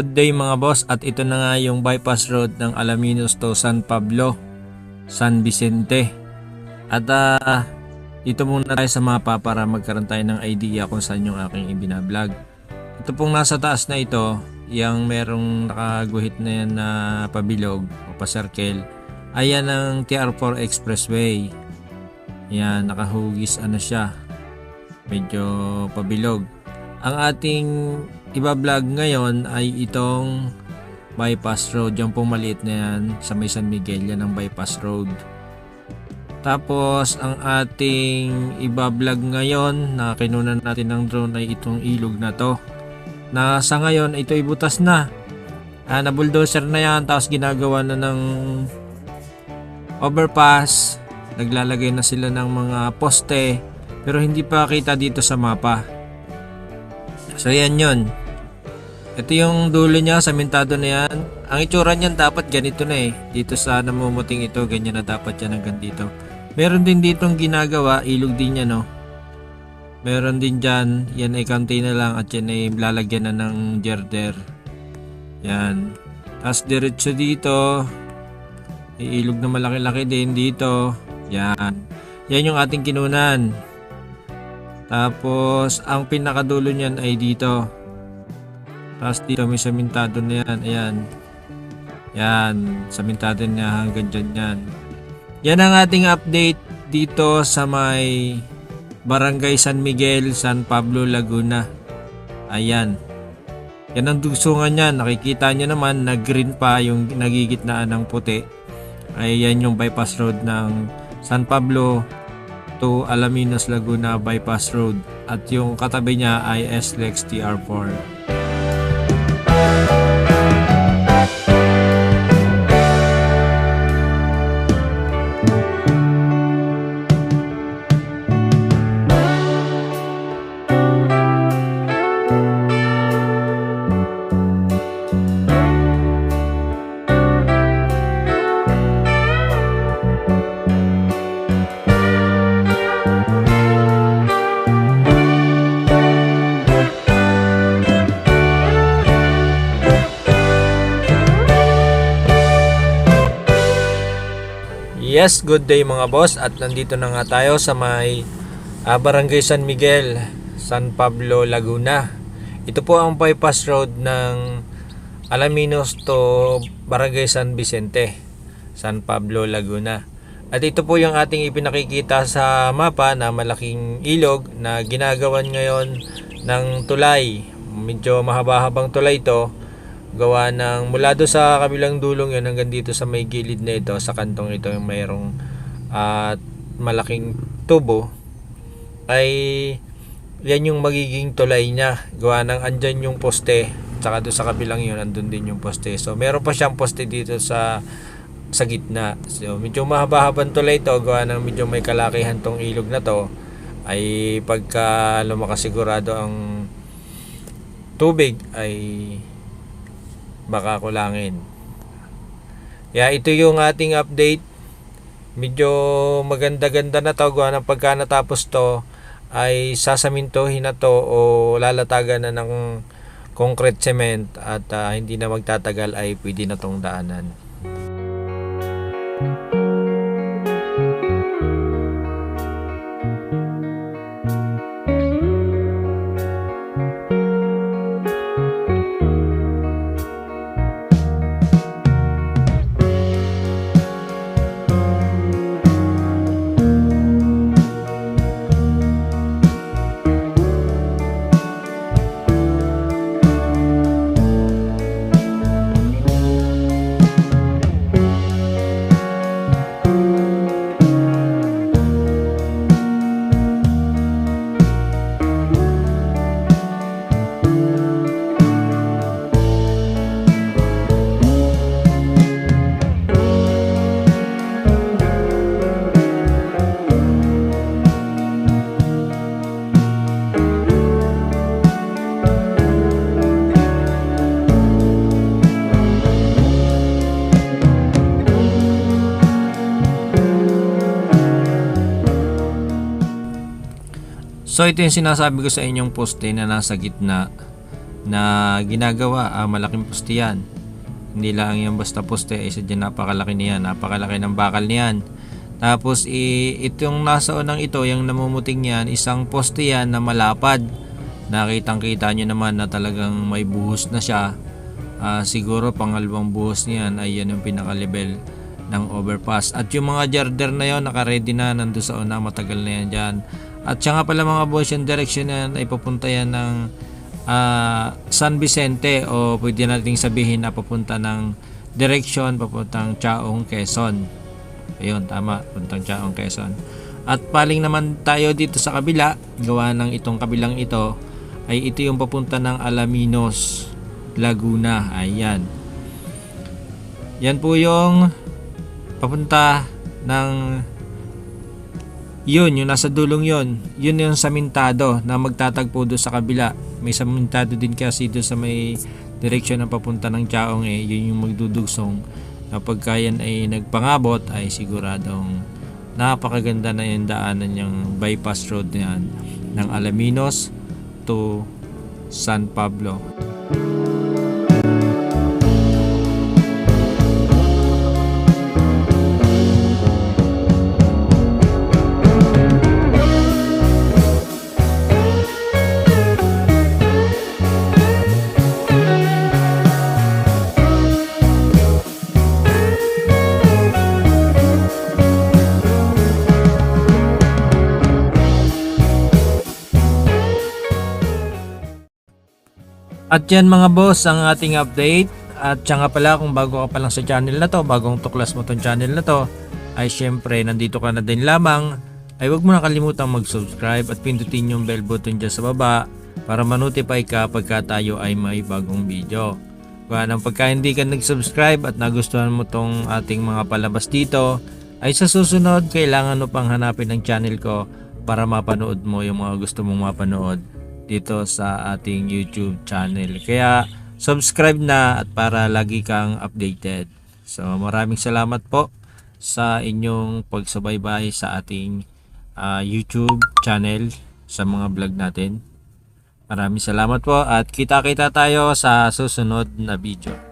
Good day mga boss at ito na nga yung bypass road ng Alaminos to San Pablo, San Vicente. At ah, dito muna tayo sa mapa para magkaroon tayo ng idea kung saan yung aking ibinablog. Ito pong nasa taas na ito, yung merong nakaguhit na yan na pabilog o pa-circle, ayan ang TR4 Expressway. Yan, nakahugis ano siya, medyo pabilog. Ang ating iba-vlog ngayon ay itong bypass road. Yung pong maliit na yan sa may San Miguel, yan ang bypass road. Tapos, ang ating iba-vlog ngayon na kinunan natin ng drone ay itong ilog na to. Na sa ngayon, ito ay butas na. Ah, na bulldozer na yan, tapos ginagawa na ng overpass. Naglalagay na sila ng mga poste, pero hindi pa kita dito sa mapa. So yan yun. Ito yung dulo niya, samentado na yan. Ang itsura niyan dapat ganito na eh. Dito sa namumuting ito, ganyan na dapat yan hanggang dito. Meron din ditong ginagawa, ilog din yan no. Meron din dyan, yan ay kaunti na lang at yan ay lalagyan na ng girder. Yan. Tapos diretso dito, ilog na malaki-laki din dito. Yan. Yan yung ating kinunan. Tapos, ang pinakadulo niyan ay dito. Tapos dito may samintado na yan. Ayan. Yan. Samintado niya hanggang dyan yan. Yan ang ating update dito sa may Barangay San Miguel, San Pablo, Laguna. Ayan. Yan ang dugsungan niya. Nakikita niyo naman na green pa yung nagigitnaan ng puti. Ayan yung bypass road ng San Pablo, to Alaminos Laguna Bypass Road at yung katabi niya ay SLEX TR4. Yes, good day mga boss at nandito na nga tayo sa may ah, Barangay San Miguel, San Pablo, Laguna. Ito po ang bypass road ng Alaminos to Barangay San Vicente, San Pablo, Laguna. At ito po yung ating ipinakikita sa mapa na malaking ilog na ginagawan ngayon ng tulay. Medyo mahaba-habang tulay ito gawa ng mula do sa kabilang dulong yun hanggang dito sa may gilid na ito sa kantong ito yung mayroong at malaking tubo ay yan yung magiging tulay niya. Gawa ng andyan yung poste tsaka do sa kabilang yun andun din yung poste. So meron pa siyang poste dito sa sa gitna. So medyo mahaba-habang tulay ito gawa ng medyo may kalakihan tong ilog na to ay pagka lumakasigurado ang tubig ay baka kulangin. Kaya ito yung ating update. Medyo maganda-ganda na to. Ng pagka natapos to ay sasamintohin na to o lalatagan na ng concrete cement at ah, hindi na magtatagal ay pwede na tong daanan. So ito yung sinasabi ko sa inyong poste na nasa gitna. na ginagawa. Ah, malaking poste yan. Hindi lang yan basta poste. Isa dyan napakalaki niyan. Napakalaki ng bakal niyan. Tapos i itong nasa unang ito, yung namumuting yan, isang poste yan na malapad. Nakitang kita nyo naman na talagang may buhos na siya. Ah, siguro pangalawang buhos niyan ay yan yung pinaka-level ng overpass. At yung mga jarder na yon naka-ready na nando sa una, matagal na yan dyan. At siya nga pala mga boss, yung direction na ay papunta yan ng ah, San Vicente o pwede nating sabihin na papunta ng direction papuntang Chaong, Quezon. Ayun, tama, papuntang Chaong, Quezon. At paling naman tayo dito sa kabila, gawa ng itong kabilang ito, ay ito yung papunta ng Alaminos, Laguna. Ayan. Yan po yung papunta ng yun, yung nasa dulong yun, yun yung samintado na magtatagpo doon sa kabila. May samintado din kasi doon sa may direksyon na papunta ng Chaong eh, yun yung magdudugsong. Kapag yan ay nagpangabot ay siguradong napakaganda na yung daanan yung bypass road na yan ng Alaminos to San Pablo. At yan mga boss ang ating update. At siya nga pala kung bago ka pa lang sa channel na to, bagong tuklas mo tong channel na to, ay syempre nandito ka na din lamang, ay huwag mo na kalimutang mag-subscribe at pindutin yung bell button dyan sa baba para manotify ka pagka tayo ay may bagong video. Nang pagka hindi ka nag-subscribe at nagustuhan mo tong ating mga palabas dito, ay sa susunod kailangan mo pang hanapin ang channel ko para mapanood mo yung mga gusto mong mapanood dito sa ating YouTube channel. Kaya subscribe na at para lagi kang updated. So maraming salamat po sa inyong pagsubaybay sa ating ah, YouTube channel sa mga vlog natin. Maraming salamat po at kita-kita tayo sa susunod na video.